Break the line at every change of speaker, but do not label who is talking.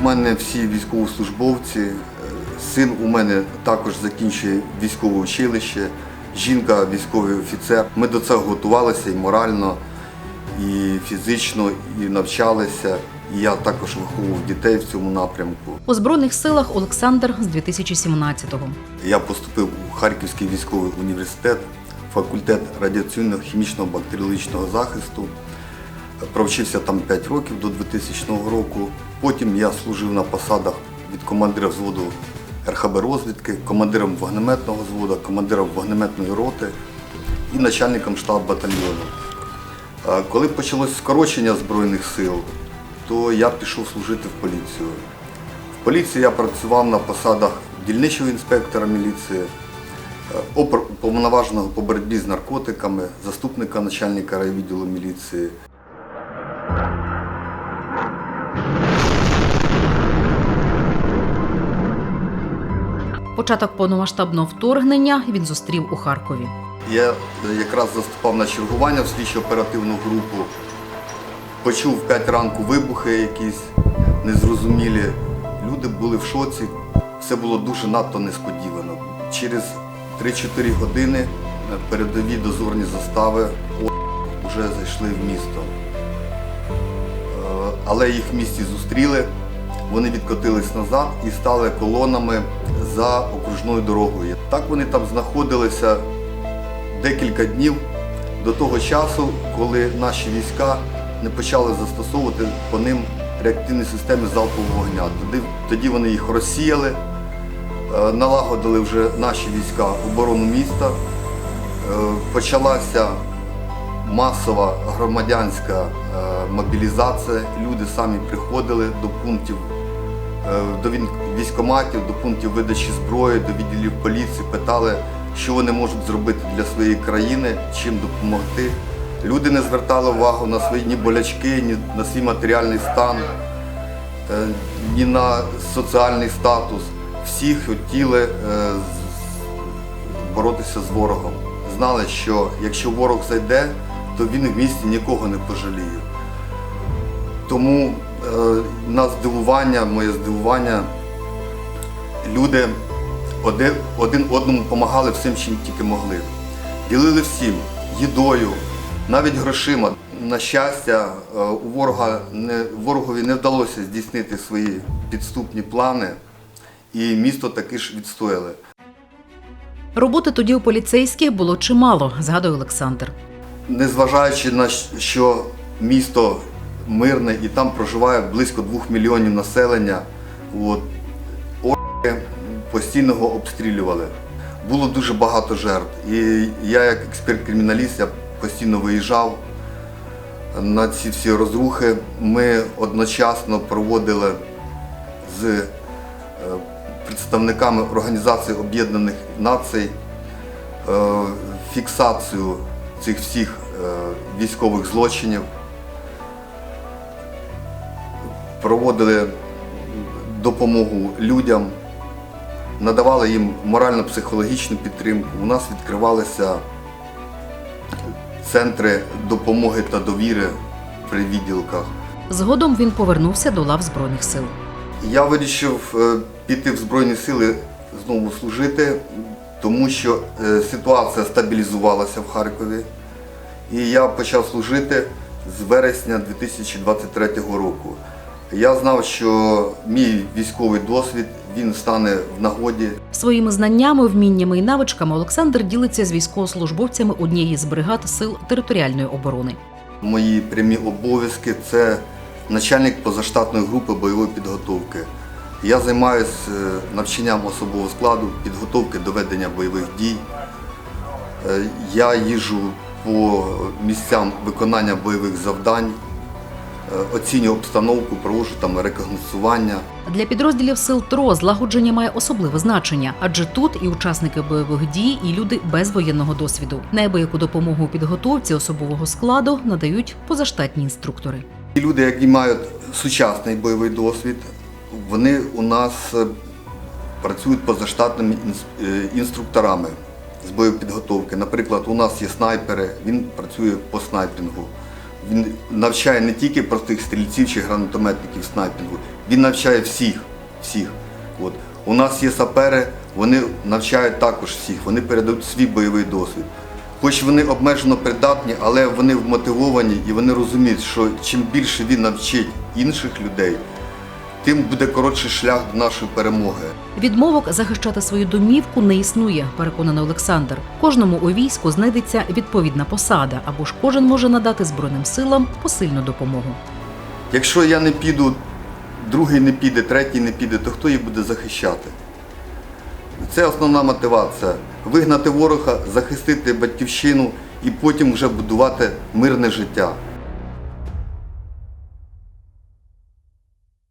У мене всі військовослужбовці. Е, Син у мене також закінчує військове училище, жінка військовий офіцер. Ми до цього готувалися і морально, і фізично, і навчалися. І я також виховував дітей в цьому напрямку.
У збройних силах Олександр з 2017-го.
Я поступив у Харківський військовий університет, факультет радіаційного хімічного бактеріологічного захисту. Провчився там 5 років до 2000 року. Потім я служив на посадах від командира взводу РХБ розвідки, командиром вогнеметного взводу, командиром вогнеметної роти і начальником штабу батальйону. Коли почалось скорочення Збройних сил, то я пішов служити в поліцію. В поліції я працював на посадах дільничого інспектора міліції, уповноваженого по боротьбі з наркотиками, заступника начальника райвідділу міліції.
Початок повномасштабного вторгнення він зустрів у Харкові.
Я е, якраз заступав на чергування в слідчо-оперативну групу. Почув в 5 ранку вибухи якісь незрозумілі. Люди були в шоці. Все було дуже надто несподівано. Через 3-4 години е, передові дозорні застави вже зайшли в місто. Е, Але їх в місті зустріли, вони відкотились назад і стали колонами за окружною дорогою. Так вони там знаходилися декілька днів до того часу, коли наші війська не почали застосовувати по ним реактивні системи залпового вогня. Тоді, вони їх розсіяли, е, налагодили вже наші війська оборону міста. Е, Почалася масова громадянська е, мобілізація. Люди самі приходили до пунктів до він- військкоматів, до пунктів видачі зброї, до відділів поліції, питали, що вони можуть зробити для своєї країни, чим допомогти. Люди не звертали увагу на свої ні болячки, ні на свій матеріальний стан, е, ні на соціальний статус. Всі хотіли е, боротися з ворогом. Знали, що якщо ворог зайде, то він в місті нікого не пожаліє. Тому е, на здивування, моє здивування, люди один, один одному допомагали всім, чим тільки могли. Ділили всім їдою, навіть грошима. На щастя, е, у ворога не, ворогові не вдалося здійснити свої підступні плани, і місто таки ж відстояли.
Роботи тоді у поліцейських було чимало, згадує Олександр.
Незважаючи на що місто мирне і там проживає близько двох мільйонів населення, от, орки постійно обстрілювали. Було дуже багато жертв. І я, як експерт-криміналіст, я постійно виїжджав на ці всі розрухи. Ми одночасно проводили з е, представниками Організації Об'єднаних Націй е, фіксацію цих всіх е, військових злочинів, проводили допомогу людям, надавали їм морально-психологічну підтримку. У нас відкривалися центри допомоги та довіри при відділках.
Згодом він повернувся до лав збройних сил.
Я вирішив е, піти в Збройні Сили знову служити, тому що е, ситуація стабілізувалася в Харкові. І я почав служити з вересня 2023 року. Я знав, що мій військовий досвід він стане в нагоді
Своїми знаннями, вміннями і навичками Олександр ділиться з військовослужбовцями однієї з бригад сил територіальної оборони.
Мої прямі обов'язки це начальник позаштатної групи бойової підготовки. Я займаюся навчанням особового складу, підготовки до ведення бойових дій. Е, Я їжджу по місцям виконання бойових завдань, е, оцінюю обстановку, проводжу там рекогносцювання.
Для підрозділів сил ТРО злагодження має особливе значення, адже тут і учасники бойових дій, і люди без воєнного досвіду. Неабияку допомогу у підготовці особового складу надають позаштатні інструктори.
Ті люди, які мають сучасний бойовий досвід, вони у нас е, працюють позаштатними е, інструкторами з боєпідготовки. Наприклад, у нас є снайпери, він працює по снайпінгу. Він навчає не тільки простих стрільців чи гранатометників снайпінгу, він навчає всіх. всіх. От. У нас є сапери, вони навчають також всіх, вони передають свій бойовий досвід. Хоч вони обмежено придатні, але вони вмотивовані і вони розуміють, що чим більше він навчить інших людей, тим буде коротший шлях до нашої перемоги.
Відмовок захищати свою домівку не існує, переконаний Олександр. Кожному у війську знайдеться відповідна посада, або ж кожен може надати збройним силам посильну допомогу.
Якщо я не піду, другий не піде, третій не піде, то хто її буде захищати? Це основна мотивація вигнати ворога, захистити батьківщину і потім вже будувати мирне життя.